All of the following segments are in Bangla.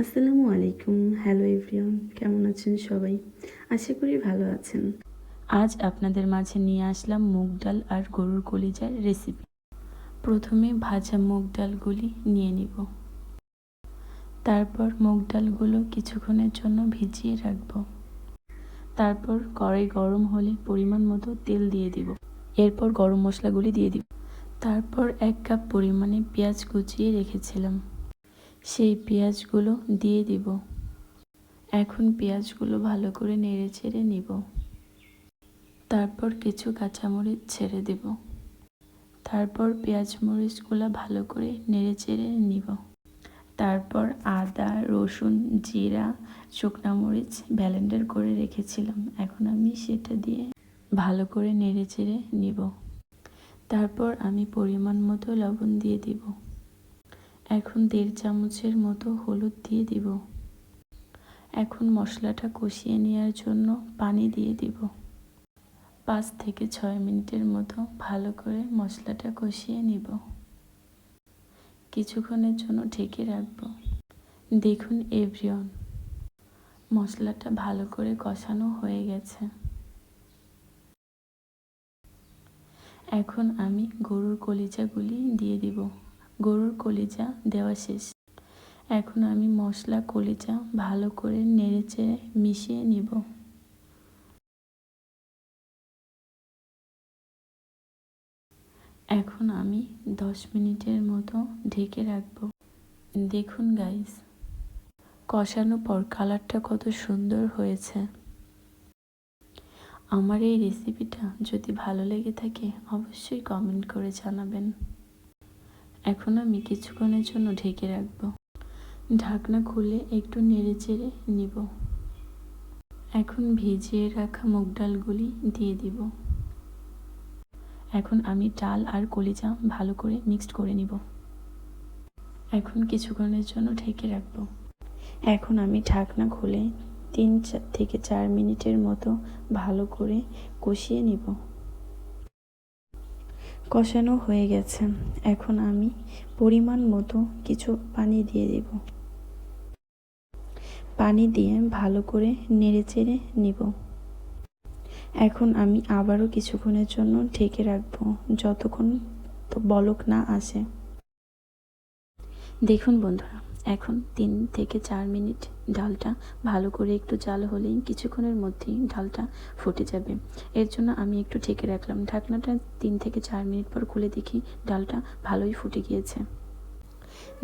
আসসালামু আলাইকুম। হ্যালো এভরিওয়ান কেমন আছেন সবাই? আশা করি ভালো আছেন। আজ আপনাদের মাঝে নিয়ে আসলাম মুগ ডাল আর গরুর কলিজার রেসিপি প্রথমে ভাজা মুগ ডালগুলি নিয়ে নিব। তারপর মুগ ডালগুলো কিছুক্ষণের জন্য ভিজিয়ে রাখব। তারপর কড়াই গরম হলে পরিমাণ মতো তেল দিয়ে দিব। এরপর গরম মশলাগুলি দিয়ে দিব। তারপর এক কাপ পরিমাণে পেঁয়াজ কুচিয়ে রেখেছিলাম। সেই পেঁয়াজগুলো দিয়ে দিব। এখন পেঁয়াজগুলো ভালো করে নেড়ে ছেড়ে নিব। তারপর কিছু কাঁচামরিচ ছেড়ে দেব। তারপর পেঁয়াজ মরিচগুলো ভালো করে নেড়ে চেড়ে নিব। তারপর আদা, রসুন, জিরা, শুকনা মরিচ ব্যালেন্ডার করে রেখেছিলাম। এখন আমি সেটা দিয়ে ভালো করে নেড়ে চেড়ে নিব। তারপর আমি পরিমাণ মতো লবণ দিয়ে দিব। এখন দেড় চামচের মতো হলুদ দিয়ে দিব। এখন মশলাটা কষিয়ে নেওয়ার জন্য পানি দিয়ে দিব। পাঁচ থেকে ছয় মিনিটের মতো ভালো করে মশলাটা কষিয়ে নিব। কিছুক্ষণের জন্য ঢেকে রাখব। দেখুন এভরিওন মশলাটা ভালো করে কষানো হয়ে গেছে। এখন আমি গরুর কলিজাগুলি দিয়ে দিব। গরুর কলিজা দেওয়া শেষ। এখন আমি মশলা কলিজা ভালো করে নেড়েচেড়ে মিশিয়ে নিব। এখন আমি দশ মিনিটের মতো ঢেকে রাখব। দেখুন গাইস কষানোর পর কালারটা কত সুন্দর হয়েছে। আমার এই রেসিপিটা যদি ভালো লেগে থাকে, অবশ্যই কমেন্ট করে জানাবেন। এখন আমি কিছুক্ষণের জন্য ঢেকে রাখব। ঢাকনা খুলে একটু নেড়ে চেড়ে নিব। এখন ভিজিয়ে রাখা মুগ ডালগুলি দিয়ে দিব। এখন আমি ডাল আর কলিজা ভালো করে মিক্সড করে নিব। এখন কিছুক্ষণের জন্য ঢেকে রাখব। এখন আমি ঢাকনা খুলে তিন থেকে চার মিনিটের মতো ভালো করে কষিয়ে নিব। কষানো হয়ে গেছে। এখন আমি পরিমাণ মতো কিছু পানি দিয়ে দেব। পানি দিয়ে ভালো করে নেড়েচেড়ে নিব। এখন আমি আবারও কিছুক্ষণের জন্য ঢেকে রাখব, যতক্ষণ তো বলক না আসে। দেখুন বন্ধুরা এখন তিন থেকে চার মিনিট ডালটা ভালো করে একটু জাল হলেই কিছুক্ষণের মধ্যেই ডালটা ফুটে যাবে। এর জন্য আমি একটু ঢেকে রাখলাম। ঢাকনাটা তিন থেকে চার মিনিট পর খুলে দেখি ডালটা ভালোই ফুটে গিয়েছে।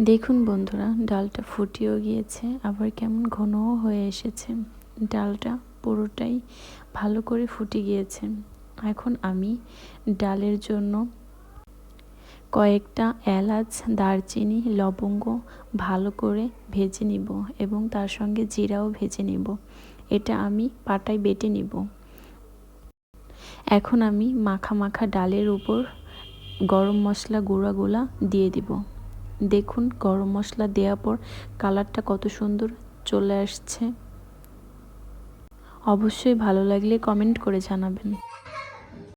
দেখুন বন্ধুরা, ডালটা ফুটিয়েও গিয়েছে, আবার কেমন ঘনও হয়ে এসেছে। ডালটা পুরোটাই ভালো করে ফুটে গিয়েছে। এখন আমি ডালের জন্য কয়েকটা এলাচ, দারচিনি, লবঙ্গ ভালো করে ভেজে নিব এবং তার সঙ্গে জিরাও ভেজে নিব। এটা আমি পাটায় বেটে নিব। এখন আমি মাখা মাখা ডালের উপর গরম মশলা গুঁড়াগুলা দিয়ে দিব। দেখুন গরম মশলা দেওয়ার পর কালারটা কত সুন্দর চলে আসছে। অবশ্যই ভালো লাগলে কমেন্ট করে জানাবেন।